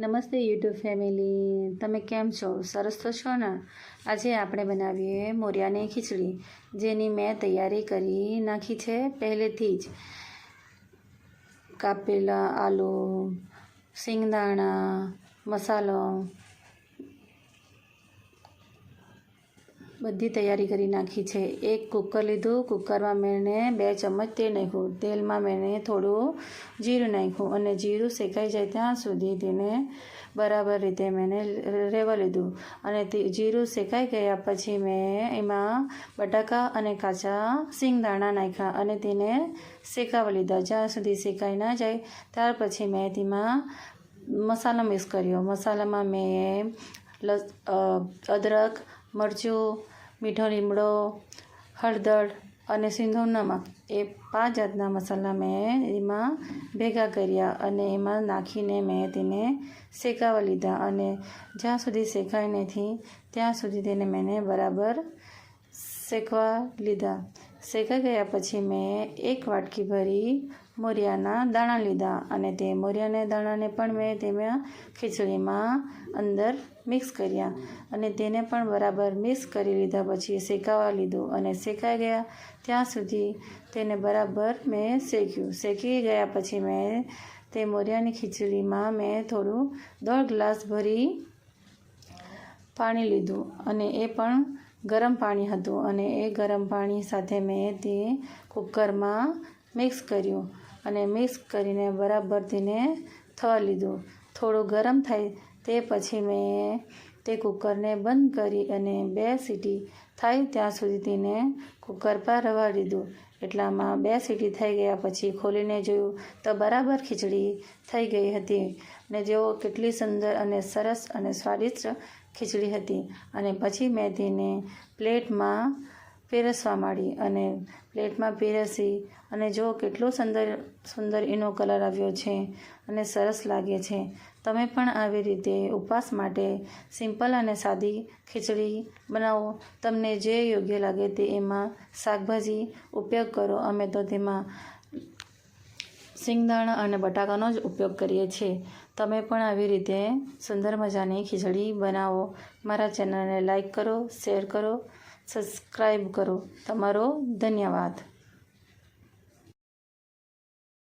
નમસ્તે YouTube family. તમે કેમ છો? સરસ તો છો ને? આજે આપણે બનાવીએ મોરિયાની ખીચડી, જેની મેં તૈયારી કરી નાખી છે પહેલેથી જ. કાપેલા આલુ સિંગદાણા મસાલો બધી તૈયારી કરી નાખી છે. એક કુકર લીધું. કુકરમાં મેં બે ચમચ તેલ નાખ્યું. તેલમાં મેં થોડું જીરું નાખ્યું અને જીરું શેકાઈ જાય ત્યાં સુધી તેને બરાબર રીતે મેં રહેવા લીધું. અને તે જીરું શેકાઈ ગયા પછી મેં એમાં બટાકા અને કાચા સિંગદાણા નાખ્યા અને તેને શેકાવા લીધા. જ્યાં સુધી શેકાઈ ના જાય, ત્યાર પછી મેં તેમાં મસાલો મિક્સ કર્યો. મસાલામાં મેં લસ અદરક મરચું, મીઠો લીમડો, હળદર અને સિંધો નમક એ પાંચ જાતના મસાલા મેં એમાં ભેગા કર્યા અને એમાં નાખીને મેં તેને શેકાવા લીધા અને જ્યાં સુધી શેકાય નથી, ત્યાં સુધી તેને મેં બરાબર શેકવા લીધા. શેકાઈ ગયા પછી મેં એક વાટકી ભરી મોરિયાના દાણા લીધા અને તે મોરિયાના દાણાને પણ મેં તેમાં ખીચડીમાં અંદર મિક્સ કર્યા અને તેને પણ બરાબર મિક્સ કરી લીધા પછી શેકાવા લીધું અને શેકાઈ ગયા. ત્યાં સુધી તેને બરાબર મેં શેક્યું. શેકી ગયા પછી મેં તે મોરિયાની ખીચડીમાં મેં થોડું દોઢ ગ્લાસ ભરી પાણી લીધું અને એ પણ ગરમ પાણી હતું અને એ ગરમ પાણી સાથે મેં તે કુકરમાં મિક્સ કર્યું અને મિક્સ કરીને બરાબર તેને થવા લીધું. થોડું ગરમ થાય તે પછી મેં તે કુકરને બંધ કરી અને બે સીટી થાય ત્યાં સુધી તેને કુકર પર રવા દીધું. એટલામાં બે સીટી થઈ ગયા પછી ખોલીને જોયું તો બરાબર ખીચડી થઈ ગઈ હતી ને જેઓ કેટલી સુંદર અને સરસ અને સ્વાદિષ્ટ ખીચડી હતી. અને પછી મેં તેને પ્લેટમાં પીરસવા માંડી અને પ્લેટમાં પીરસી અને જો કેટલો સુંદર સુંદર એનો કલર આવ્યો છે અને સરસ લાગે છે તમે પણ આવી રીતે ઉપવાસ માટે સિમ્પલ અને સાદી ખીચડી બનાવો. તમને જે યોગ્ય લાગે તે એમાં શાકભાજી ઉપયોગ કરો. અમે તો તેમાં સિંગદાણા અને બટાકાનો જ ઉપયોગ કરીએ છીએ. તમે પણ આવી રીતે સુંદર મજાની ખીચડી બનાવો. મારા ચેનલને લાઈક કરો, શેર કરો સબસ્ક્રાઈબ કરો. તમારો ધન્યવાદ.